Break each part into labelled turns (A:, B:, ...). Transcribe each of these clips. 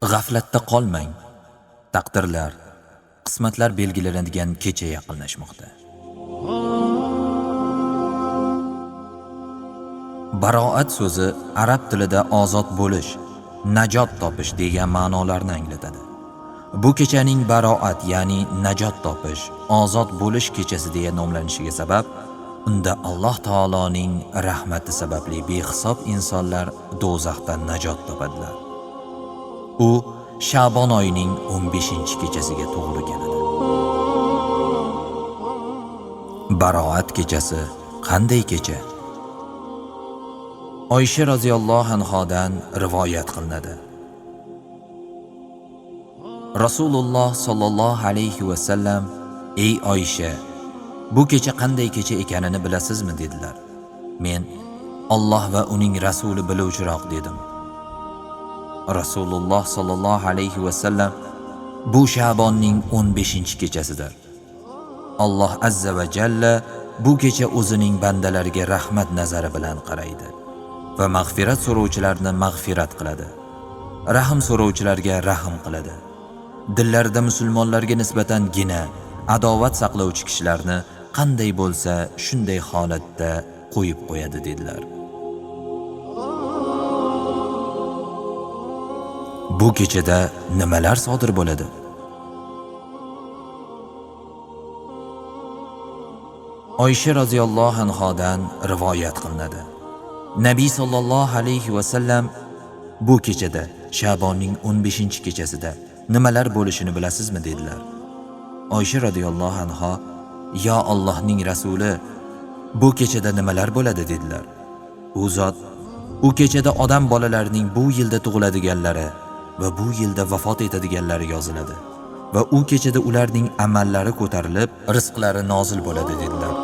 A: G'aflatda qolmang. Taqdirlar, qismatlar belgilanadigan kecha yaqinlashmoqda. Baroat so'zi arab tilida ozod bo'lish, najot topish degan ma'nolarni anglatadi. Bu kechaning baroat, ya'ni najot topish, ozod bo'lish kechasi deya nomlanishiga sabab unda Alloh taoloning rahmati sababli behisob insonlar do'zaxdan najot topadilar. U Sha'bon oyining 15-kechasiga to'g'ri keladi. Baroat kechasi qanday kecha? Oysha roziyallohu anhodan rivoyat qilinadi. Rasululloh sollallohu alayhi va sallam: "Ey Oysha, bu kecha qanday kecha ekanini bilasizmi?" dedilar. Men Alloh va uning rasuli biluvchiroq dedim. Rasululloh sollallohu alayhi va sallam: "Bu Sha'bonning 15-kechasidir. Alloh azza va jalla bu kecha o'zining bandalariga rahmat nazari bilan qaraydi va mag'firat so'rovchilarni mag'firat qiladi. Rahm so'rovchilarga rahm qiladi. Dillarida musulmonlarga nisbatan gina, adovat saqlovchi kishilarni qanday bo'lsa, shunday holatda qo'yib qo'yadi dedilar. Bu kechada nimalar sodir bo'ladi? Oysha roziyallohu anhodan rivoyat qilinadi. Nabiy sollallohu alayhi va sallam bu kechada Sha'bonning 15-kechasida nimalar bo'lishini bilasizmi dedilar. Oysha radhiyallohu anha "Ya Allohning rasuli, bu kechada nimalar bo'ladi?" dedilar. U zot u kechada odam bolalarining bu yilda tug'iladiganlari va bu yilda vafot etadiganlari yoziladi va u kechada ularning amallari ko'tarilib, rizqlari nozil bo'ladi dedilar.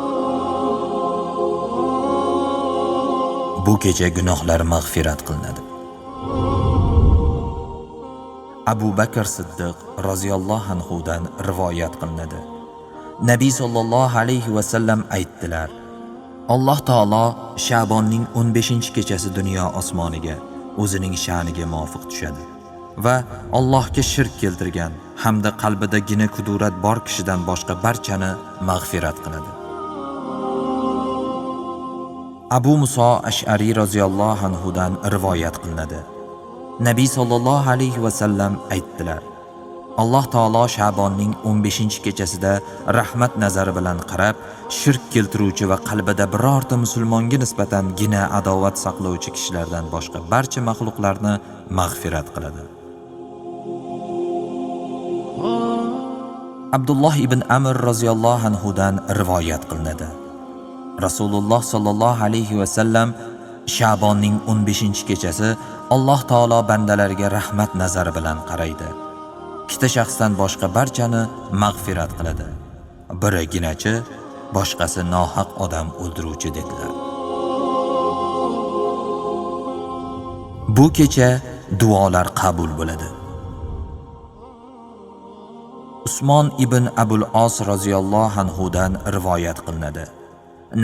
A: Bu kecha gunohlar mag'firat qilinadi. Abu Bakr Siddiq roziyallohu anhudan rivoyat qilinadi. Nabiy sollallohu alayhi vasallam aytdilar: Alloh taolo Sha'bonning 15-kechasi dunyo osmoniga o'zining sha'niga muvofiq tushadi va Allohga shirk keltirgan hamda qalbida gina kudurat bor kishidan boshqa barchani mag'firat qiladi. Abu Muso Ash'ari roziyallohu anhu dan rivoyat qilinadi. Nabiy sollallohu alayhi va sallam aytdilar: Alloh taolo Sha'bonning 15-kechasida rahmat nazari bilan qarab, shirk keltiruvchi va qalbida birorta musulmonga nisbatan gina adovat saqlovchi kishilardan boshqa barcha maxluqlarni mag'firat qiladi. Abdulloh ibn Amr roziyallohu anhu dan rivoyat qilinadi. Rasululloh sollallohu alayhi va sallam Sha'bonning 15-kechasi Alloh taolo bandalariga rahmat nazari bilan qaraydi. Ikkita shaxsdan boshqa barchani mag'firat qiladi. Biri ginachi, boshqasi nohaq odam o'ldiruvchi dedilar. Bu kecha duolar qabul bo'ladi. Usmon ibn Abul Os roziyallohu anhu dan rivoyat qilinadi.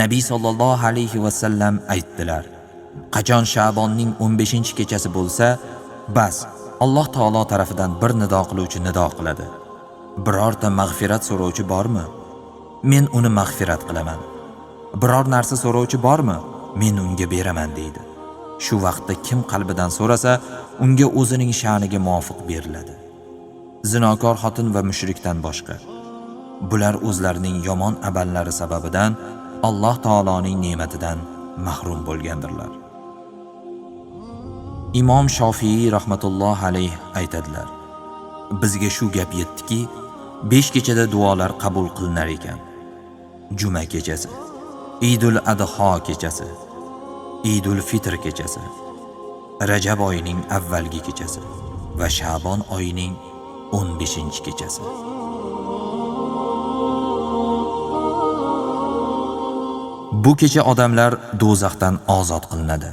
A: Nabiy sollallohu alayhi va sallam aytdilar: Qachon Sha'bonning 15-kechasi bo'lsa, bas Alloh taolo tarafidan bir nido qiluvchi nido qiladi. Birorta mag'firat so'rovchi bormi? Men uni mag'firat qilaman. Biror narsa so'rovchi bormi? Men unga beraman deydi. Shu vaqtda kim qalbidan so'rasa, unga o'zining sha'niga muvofiq beriladi. Zinokor xotin va mushrikdan boshqa. Bular o'zlarining yomon amallari sababidan Alloh taoloning ne'matidan mahrum bo'lgandirlar. Imom Shofiy rahmatulloh alayh aytadilar: Bizga shu gap yetdiki, besh kechada duolar qabul qilinar ekan. Juma kechasi, idul Adho kechasi, idul Fitr kechasi, Rajab oyining avvalgi kechasi va Sha'bon oyining 15-kechasi. Bu kecha odamlar do'zaxdan ozod qilinadi.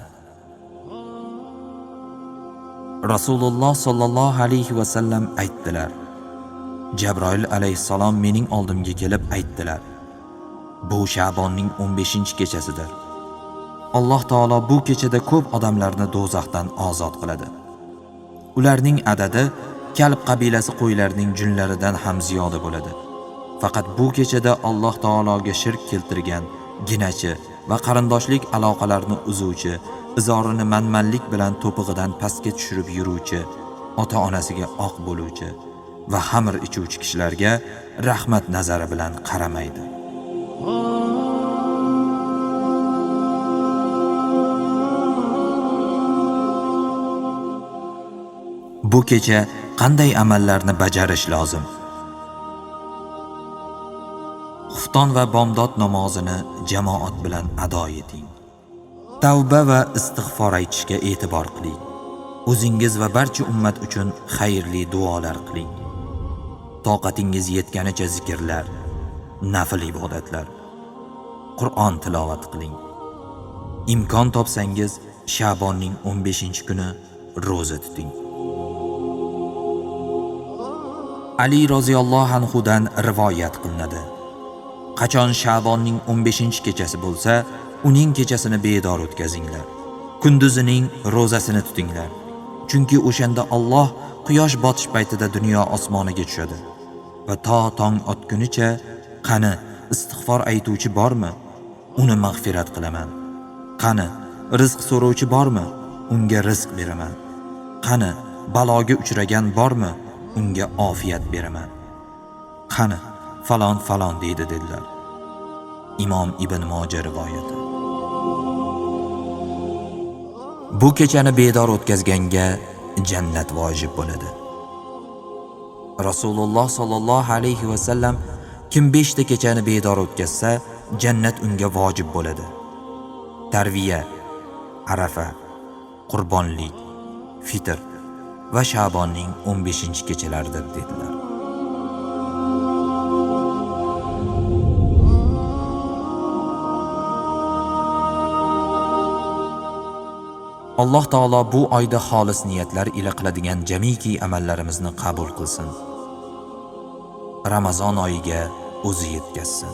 A: Rasululloh sollallohu alayhi va sallam aytdilar: Jabroil alayhissalom mening oldimga kelib aytdilar: Bu Sha'bonning 15-kechasidir. Alloh taolo bu kechada ko'p odamlarni do'zaxdan ozod qiladi. ularning adadi kalb qabilasi qo'ylarining junlaridan ham ziyoda bo'ladi. Faqat bu kechada alloh taologa shirk keltirgan ginachi va qarindoshlik aloqalarini uzuvchi izorini manmanlik bilan to'pig'idan pastga tushirib yuruvchi ota onasiga oq bo'luvchi va xamir ichuvchi kishilarga rahmat nazari bilan qaramaydi. Bu kecha qanday amallarni bajarish lozim? Xufton va bomdod namozini jamoat bilan ado eting. Tavba va istig'for aytishga e'tibor qiling. O'zingiz va barcha ummat uchun xayrli duolar qiling. Toqatingiz yetganicha zikrlar nafl ibodatlar qur'on tilovat qiling. Imkon topsangiz shabonning 15 kuni ro'za tuting. Ali roziyallohu anhudan rivoyat qilinadi. Qachon shavonning 15 kechasi bo'lsa uning kechasini bedor o'tkazinglar. Kunduzining ro'zasini tutinglar. Chunki o'shanda Alloh quyosh botish paytida dunyo osmoniga tushadi. Va to tong otgunicha qani istig'for aytuvchi bormi? Uni mag'firat qilaman. Qani rizq so'rovchi bormi? Unga rizq beraman. Qani baloga uchragan bormi? Unga ofiyat beraman. Qani falon falon deydi dedilar. Imom ibn moja rivoyati. Bu kechani bedor o'tkazganga jannat vojib bo'ladi. Rasululloh sollallohu alayhi vasallam kim beshta kechani bedor o'tkazsa jannat unga vojib bo'ladi. Tarviya arafa qurbonlik fitr. Va shabonning 15 kechalaridir dedilar. Alloh taolo bu oyda xolis niyatlar ila qiladigan jamiki amallarimizni qabul qilsin. Ramazon oyiga o'zi yetkazsin.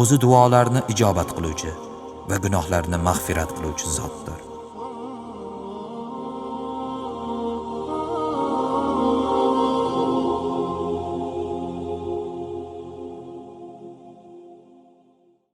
A: O'zi duolarni ijobat qiluvchi va gunohlarni mag'firat qiluvchi zotdir.